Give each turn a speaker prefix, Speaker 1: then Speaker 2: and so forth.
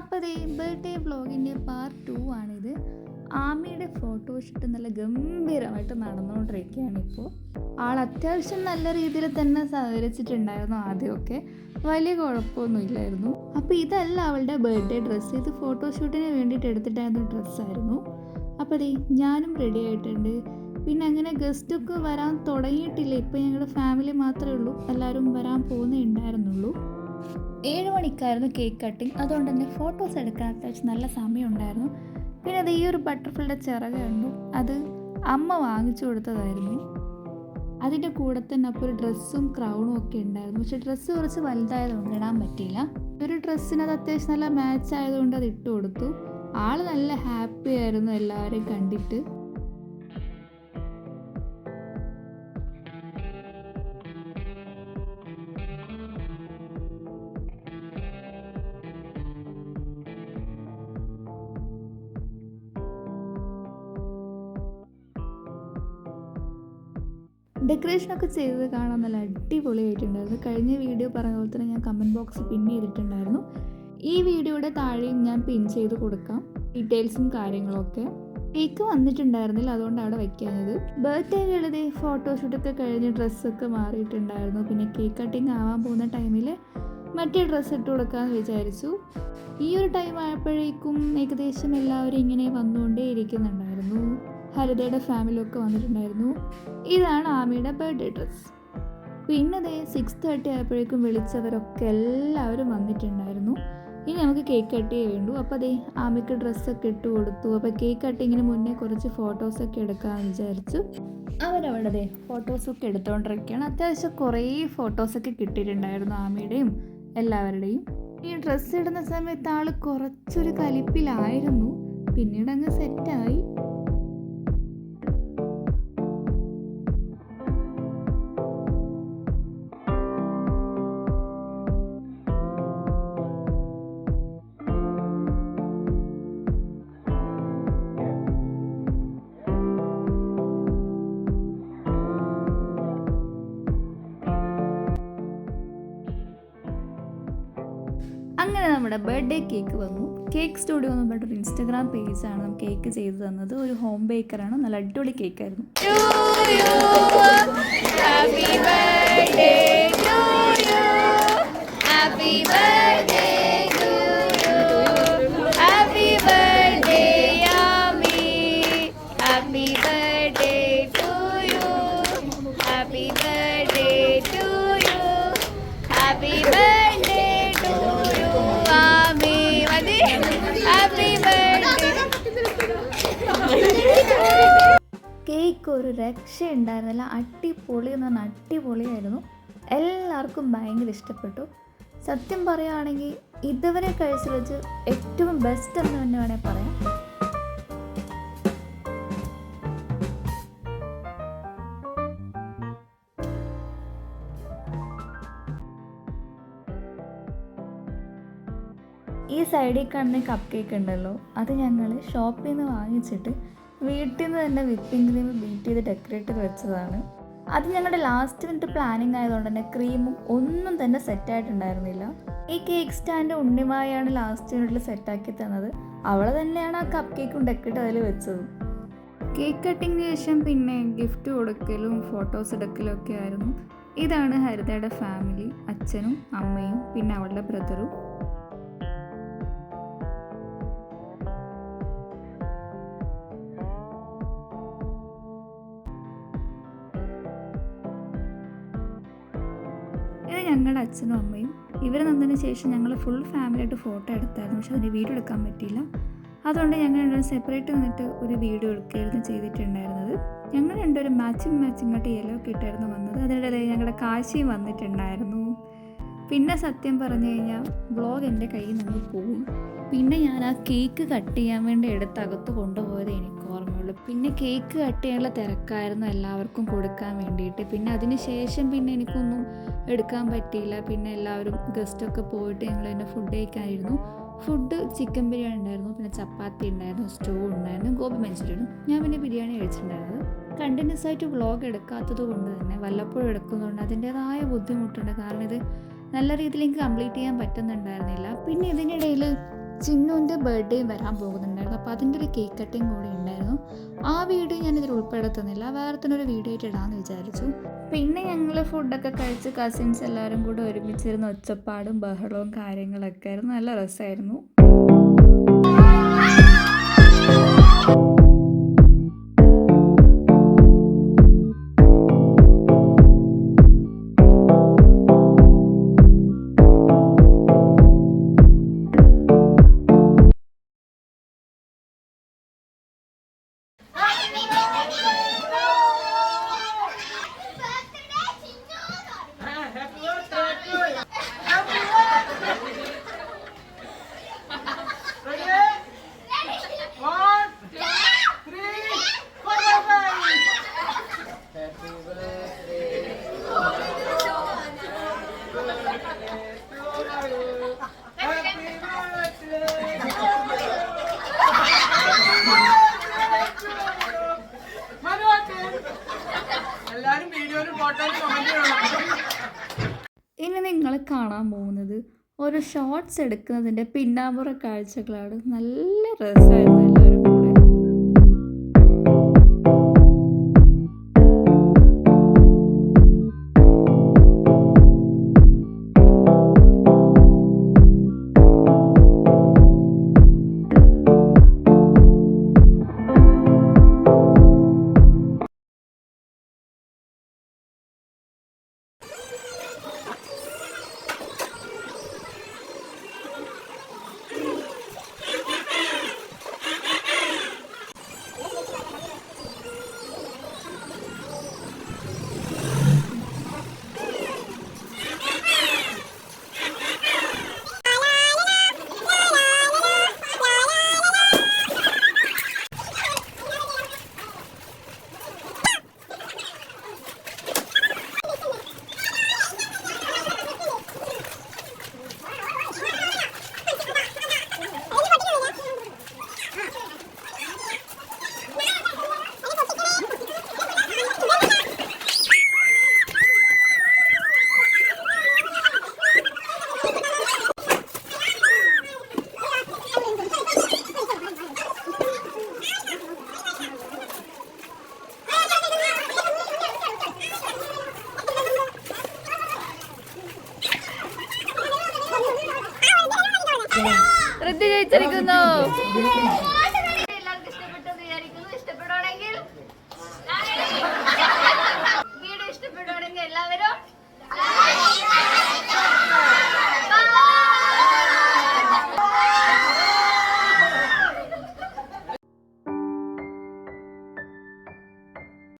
Speaker 1: അപ്പോൾ അതേ birthday വ്ളോഗിന്റെ part two ആണിത്. ആമിയുടെ ഫോട്ടോഷൂട്ട് നല്ല ഗംഭീരമായിട്ട് നടന്നുകൊണ്ടിരിക്കുകയാണ് ഇപ്പോൾ ആൾ അത്യാവശ്യം നല്ല രീതിയിൽ തന്നെ സഹകരിച്ചിട്ടുണ്ടായിരുന്നു ആദ്യമൊക്കെ. വലിയ കുഴപ്പമൊന്നുമില്ലായിരുന്നു. അപ്പോൾ ഇതല്ല അവളുടെ ബർത്ത്ഡേ ഡ്രസ്സ് ഇത് ഫോട്ടോഷൂട്ടിന് വേണ്ടിയിട്ട് എടുത്തിട്ടായിരുന്ന ഡ്രസ്സായിരുന്നു അപ്പോൾ അതേ ഞാനും റെഡി ആയിട്ടുണ്ട്. പിന്നെ അങ്ങനെ ഗസ്റ്റൊക്കെ വരാൻ തുടങ്ങിയിട്ടില്ല. ഇപ്പോൾ ഞങ്ങളുടെ ഫാമിലി മാത്രമേ ഉള്ളൂ. എല്ലാവരും വരാൻ പോകുന്നേ ഉണ്ടായിരുന്നുള്ളൂ. ഏഴ് മണിക്കായിരുന്നു കേക്ക് കട്ടിങ് അതുകൊണ്ട് തന്നെ ഫോട്ടോസ് എടുക്കാൻ അത്യാവശ്യം നല്ല സമയം ഉണ്ടായിരുന്നു പിന്നെ അത് ഈ ഒരു ബട്ടർഫ്ലൈയുടെ ചിറക് കണ്ടു. അത് അമ്മ വാങ്ങിച്ചു കൊടുത്തതായിരുന്നു. അതിന്റെ കൂടെ തന്നെ അപ്പോൾ ഒരു ഡ്രസ്സും ക്രൗണും ഒക്കെ ഉണ്ടായിരുന്നു. പക്ഷെ ഡ്രസ്സ് കുറച്ച് വലുതായതുകൊണ്ട് ഇടാൻ പറ്റിയില്ല. ഒരു ഡ്രസ്സിന് അത് അത്യാവശ്യം നല്ല മാച്ച് ആയതുകൊണ്ട് അത് ഇട്ട് കൊടുത്തു ആൾ നല്ല ഹാപ്പി ആയിരുന്നു എല്ലാവരെയും കണ്ടിട്ട്. ഡെക്കറേഷൻ ഒക്കെ ചെയ്തത് കാണാൻ നല്ല അടിപൊളിയായിട്ടുണ്ടായിരുന്നു. കഴിഞ്ഞ വീഡിയോ പറഞ്ഞ പോലെ തന്നെ ഞാൻ കമന്റ് ബോക്സ് പിൻ ചെയ്തിട്ടുണ്ടായിരുന്നു. ഈ വീഡിയോയുടെ താഴെയും ഞാൻ പിൻ ചെയ്ത് കൊടുക്കാം. ഡീറ്റെയിൽസും കാര്യങ്ങളൊക്കെ. കേക്ക് വന്നിട്ടുണ്ടായിരുന്നില്ല അതുകൊണ്ട് അവിടെ വയ്ക്കാനത് ബർത്ത്ഡേ എഴുതി ഫോട്ടോഷൂട്ടൊക്കെ കഴിഞ്ഞ് ഡ്രസ്സൊക്കെ മാറിയിട്ടുണ്ടായിരുന്നു. പിന്നെ കേക്ക് കട്ടിങ് ആവാൻ പോകുന്ന ടൈമിൽ മറ്റേ ഡ്രസ്സ് ഇട്ട് കൊടുക്കാമെന്ന് വിചാരിച്ചു. ഈ ഒരു ടൈം ആയപ്പോഴേക്കും ഏകദേശം എല്ലാവരും ഇങ്ങനെ വന്നുകൊണ്ടേ ഇരിക്കുന്നുണ്ടായിരുന്നു ഹരിതയുടെ ഫാമിലിയൊക്കെ വന്നിട്ടുണ്ടായിരുന്നു. ഇതാണ് ആമിയുടെ ബർത്ത്ഡേ ഡ്രസ്സ് പിന്നെ ദേ സിക്സ് തേർട്ടി ആയപ്പോഴേക്കും വിളിച്ചവരൊക്കെ എല്ലാവരും വന്നിട്ടുണ്ടായിരുന്നു. ഇനി നമുക്ക് കേക്ക് കട്ട് ചെയ്യേ വേണ്ടു. അപ്പോൾ അതേ ആമിക്ക് ഡ്രസ്സൊക്കെ ഇട്ട് കൊടുത്തു. അപ്പോൾ കേക്ക് കട്ടിങ്ങിന് മുന്നേ കുറച്ച് ഫോട്ടോസൊക്കെ എടുക്കാമെന്ന് വിചാരിച്ചു. അവരവിടെ ദേ ഫോട്ടോസൊക്കെ എടുത്തുകൊണ്ടിരിക്കുകയാണ് അത്യാവശ്യം കുറേ ഫോട്ടോസൊക്കെ കിട്ടിയിട്ടുണ്ടായിരുന്നു ആമിയുടെയും എല്ലാവരുടെയും. ഈ ഡ്രസ്സ് ഇടുന്ന സമയത്ത് ആൾ കുറച്ചൊരു കലിപ്പിലായിരുന്നു. പിന്നീട് അങ്ങ് സെറ്റായി അങ്ങനെ നമ്മുടെ ബർത്ത്ഡേ കേക്ക് വന്നു. കേക്ക് സ്റ്റുഡിയോ എന്ന് പറഞ്ഞിട്ടൊരു ഇൻസ്റ്റാഗ്രാം പേജാണ് കേക്ക് ചെയ്തു തന്നത്. ഒരു ഹോം ബേക്കറാണ് നല്ല അടിപൊളി കേക്കായിരുന്നു
Speaker 2: Happy
Speaker 1: കേക്ക് ഒരു രക്ഷ ഉണ്ടായിരുന്നില്ല അടിപൊളി എന്ന് പറഞ്ഞാൽ അടിപൊളിയായിരുന്നു. എല്ലാവർക്കും ഭയങ്കര ഇഷ്ടപ്പെട്ടു. സത്യം പറയുകയാണെങ്കിൽ ഇതുവരെ കഴിച്ചു വെച്ച് ഏറ്റവും ബെസ്റ്റ് എന്ന് തന്നെ വേണേൽ പറയാം. ഈ സൈഡിൽ കാണുന്ന കപ്പ് കേക്ക് ഉണ്ടല്ലോ അത് ഞങ്ങൾ ഷോപ്പിൽ നിന്ന് വാങ്ങിച്ചിട്ട് വീട്ടിൽ നിന്ന് തന്നെ വിപ്പിംഗ് ക്രീം ബീറ്റ് ചെയ്ത് ഡെക്കറേറ്റ് വെച്ചതാണ്. അത് ഞങ്ങളുടെ ലാസ്റ്റ് മിനിറ്റ് പ്ലാനിങ് ആയതുകൊണ്ട് തന്നെ ക്രീമും ഒന്നും തന്നെ സെറ്റായിട്ടുണ്ടായിരുന്നില്ല ഈ കേക്ക് സ്റ്റാൻഡ് ഉണ്ണിമായാണ് ലാസ്റ്റ് മിനിറ്റിൽ സെറ്റാക്കി തന്നത്. അവൾ തന്നെയാണ് ആ കപ്പ് കേക്കും ഡെക്കറേറ്റ് അതിൽ വെച്ചത്. കേക്ക് കട്ടിങ്ങിന് ശേഷം പിന്നെ ഗിഫ്റ്റ് കൊടുക്കലും ഫോട്ടോസ് എടുക്കലും ഒക്കെ ആയിരുന്നു. ഇതാണ് ഹരിതയുടെ ഫാമിലി അച്ഛനും അമ്മയും പിന്നെ അവളുടെ ബ്രദറും ഇത് ഞങ്ങളുടെ അച്ഛനും അമ്മയും ഇവർ നിന്നതിന് ശേഷം ഞങ്ങൾ ഫുൾ ഫാമിലിയായിട്ട് ഫോട്ടോ എടുത്തായിരുന്നു. പക്ഷെ അതിന്റെ വീഡിയോ എടുക്കാൻ പറ്റിയില്ല. അതുകൊണ്ട് ഞങ്ങൾ രണ്ടും സെപ്പറേറ്റ് നിന്നിട്ട് ഒരു വീഡിയോ എടുക്കുകയായിരുന്നു ചെയ്തിട്ടുണ്ടായിരുന്നത്. ഞങ്ങൾ രണ്ടുപേരും മാച്ചിങ് മാച്ചിങ് ആയിട്ട് യെല്ലോ കിട്ടായിരുന്നു വന്നത്. അതിനിടയിൽ ഞങ്ങളുടെ കാശിയും വന്നിട്ടുണ്ടായിരുന്നു. പിന്നെ സത്യം പറഞ്ഞു കഴിഞ്ഞാൽ ബ്ലോഗ് എന്റെ കയ്യിൽ നിന്ന് പോയി പിന്നെ ഞാൻ ആ കേക്ക് കട്ട് ചെയ്യാൻ വേണ്ടി എടുത്ത് അകത്ത് കൊണ്ടുപോയത് എനിക്ക് ഓർമ്മയുള്ളൂ. പിന്നെ കേക്ക് കട്ട് ചെയ്യാനുള്ള തിരക്കായിരുന്നു എല്ലാവർക്കും കൊടുക്കാൻ വേണ്ടിയിട്ട്. പിന്നെ അതിന് ശേഷം പിന്നെ എനിക്കൊന്നും എടുക്കാൻ പറ്റിയില്ല. പിന്നെ എല്ലാവരും ഗസ്റ്റൊക്കെ പോയിട്ട് ഞങ്ങൾ എന്നെ ഫുഡ് കഴിക്കാനായിരുന്നു ഫുഡ് ചിക്കൻ ബിരിയാണി ഉണ്ടായിരുന്നു. പിന്നെ ചപ്പാത്തി ഉണ്ടായിരുന്നു സ്റ്റൂ ഉണ്ടായിരുന്നു ഗോപി മഞ്ചൂരിയനും. ഞാൻ പിന്നെ ബിരിയാണി കഴിച്ചിട്ടുണ്ടായിരുന്നത്. കണ്ടിന്യൂസ് ആയിട്ട് വ്ളോഗ് എടുക്കാത്തത് കൊണ്ട് തന്നെ വല്ലപ്പോഴും എടുക്കുന്നതുകൊണ്ട് അതിന്റെതായ ബുദ്ധിമുട്ടുണ്ട്. കാരണം ഇത് നല്ല രീതിയിൽ എനിക്ക് കംപ്ലീറ്റ് ചെയ്യാൻ പറ്റുന്നുണ്ടായിരുന്നില്ല. പിന്നെ ഇതിനിടയിൽ ചിന്നുവിന്റെ ബർത്ത്ഡേയും വരാൻ പോകുന്നുണ്ടായിരുന്നു. അപ്പോൾ അതിന്റെ ഒരു കേക്ക് കട്ടിങ് കൂടി ഉണ്ടായിരുന്നു. ആ വീഡിയോ ഞാൻ ഇതിൽ ഉൾപ്പെടുത്തുന്നില്ല. വേറെ തന്നെ ഒരു വീഡിയോ ആയിട്ട് ഇടാമെന്ന് വിചാരിച്ചു. പിന്നെ ഞങ്ങൾ ഫുഡൊക്കെ കഴിച്ച് കസിൻസ് എല്ലാവരും കൂടെ ഒരുമിച്ചിരുന്ന് ഒച്ചപ്പാടും ബഹളവും കാര്യങ്ങളൊക്കെ ആയിരുന്നു. നല്ല രസമായിരുന്നു. കാണാൻ പോകുന്നത്. ഓരോ ഷോർട്സ് എടുക്കുന്നതിന്റെ പിന്നാമ്പുറ കാഴ്ചകളാണ്. നല്ല രസമായിരുന്നു എല്ലാവരും കൂടെ.
Speaker 2: え、チェリ君の。